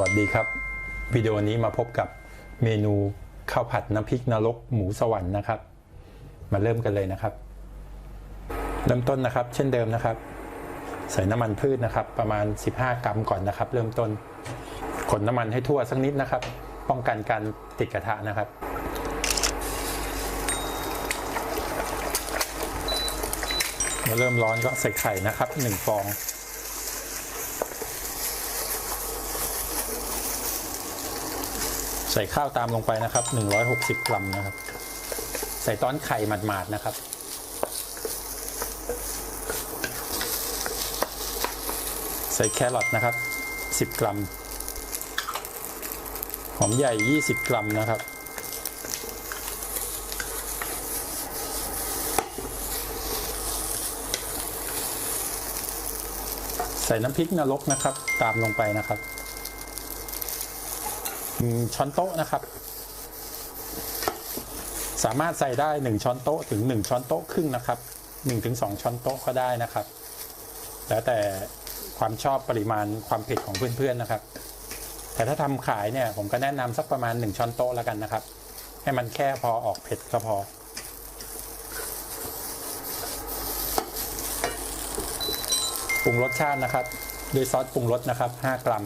วัสดีครับวิดีโอนี้มาพบกับเมนูข้าวผัดน้ำพริกนรกหมูสวรรค์นะครับ มาเริ่มกันเลยนะครับ เริ่มต้นนะครับ เช่นเดิมนะครับ ใส่น้ำมันพืชนะครับ ประมาณ 15 กรัมก่อนนะครับ เริ่มต้นคนน้ำมันให้ทั่วสักนิดนะครับ ป้องกันการติดกระทะนะครับ เมื่อเริ่มร้อนก็ใส่ไข่นะครับหนึ่งฟอง ใส่ข้าวตามลงไปนะครับ 160 กรัมนะครับ ใส่ต้อนไข่หมาดๆนะครับใส่แครอทนะครับ 10 กรัม หอมใหญ่ 20 กรัมนะครับ ใส่น้ำพริกนรกนะครับ ตามลงไปนะครับ ช้อนโต๊ะนะครับ สามารถใส่ได้ 1 ช้อนโต๊ะถึง 1 ช้อนโต๊ะครึ่งนะครับ1ถึง2ช้อนโต๊ะก็ได้นะครับ แล้วแต่ความชอบปริมาณความเผ็ดของเพื่อนๆนะครับ แต่ถ้าทำขายเนี่ยผมก็แนะนำสักประมาณ 1 ช้อนโต๊ะแล้วกันนะครับ ให้มันแค่พอออกเผ็ดก็พอปรุงรสชาตินะครับ ด้วยซอสปรุงรสนะครับ 5 กรัม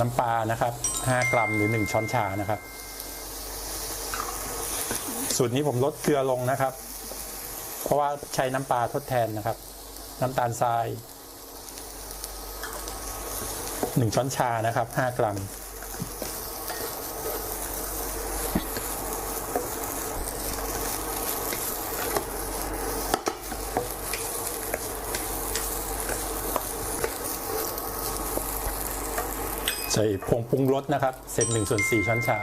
น้ำปลานะครับ 5 กรัมหรือ 1 ช้อนชานะครับ สูตรนี้ผมลดเกลือลงนะครับ เพราะว่าใช้น้ำปลาทดแทนนะครับ น้ำตาลทราย 1 ช้อนชานะครับ 5 กรัม ใส่ผงปรุงรสนะครับ เศษหนึ่งส่วนสี่ช้อนชา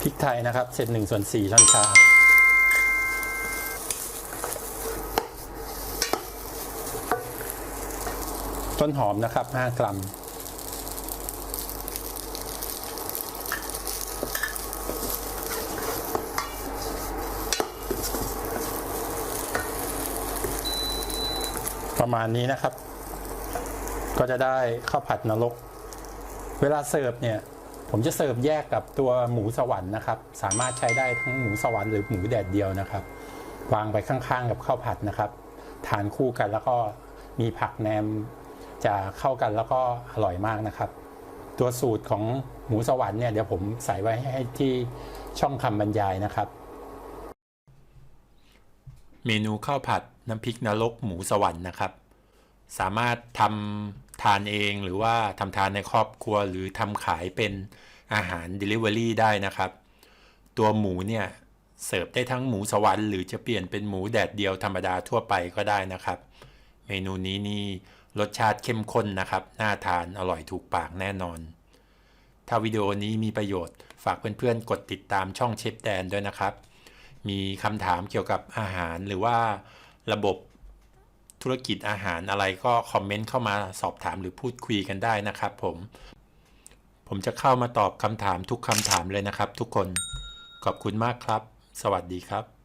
พริกไทยนะครับ เศษหนึ่งส่วนสี่ช้อนชา ต้นหอมนะครับ5กรัมประมาณนี้นะครับ ก็จะได้ข้าวผัดนรก เวลาเสิร์ฟเนี่ย ผมจะเสิร์ฟแยกกับตัวหมูสวรรค์นะครับ สามารถใช้ได้ทั้งหมูสวรรค์หรือหมูแดดเดียวนะครับ วางไปข้างๆกับข้าวผัดนะครับ ทานคู่กันแล้วก็มีผักแหนมจะเข้ากันแล้วก็อร่อยมากนะครับ ตัวสูตรของหมูสวรรค์เนี่ยเดี๋ยวผมใส่ไว้ให้ที่ช่องคำบรรยายนะครับ เมนูข้าวผัดน้ำพริกนรกหมูสวรรค์นะครับ สามารถทำ ทานเองหรือว่าทำทานในครอบครัวหรือทำขายเป็นอาหาร Delivery ได้นะครับ ตัวหมูเนี่ยเสิร์ฟได้ทั้งหมูสวรรค์หรือจะเปลี่ยนเป็นหมูแดดเดียวธรรมดาทั่วไปก็ได้นะครับ เมนูนี้นี่รสชาติเข้มข้นนะครับ น่าทานอร่อยถูกปากแน่นอน ถ้าวิดีโอนี้มีประโยชน์ฝากเพื่อนๆ กดติดตามช่องเชฟแดนด้วยนะครับ มีคำถามเกี่ยวกับอาหารหรือว่าระบบ ธุรกิจอาหารอะไรก็คอมเมนต์เข้ามาสอบถามหรือพูดคุยกันได้นะครับผม ผมจะเข้ามาตอบคำถามทุกคำถามเลยนะครับทุกคน ขอบคุณมากครับ สวัสดีครับ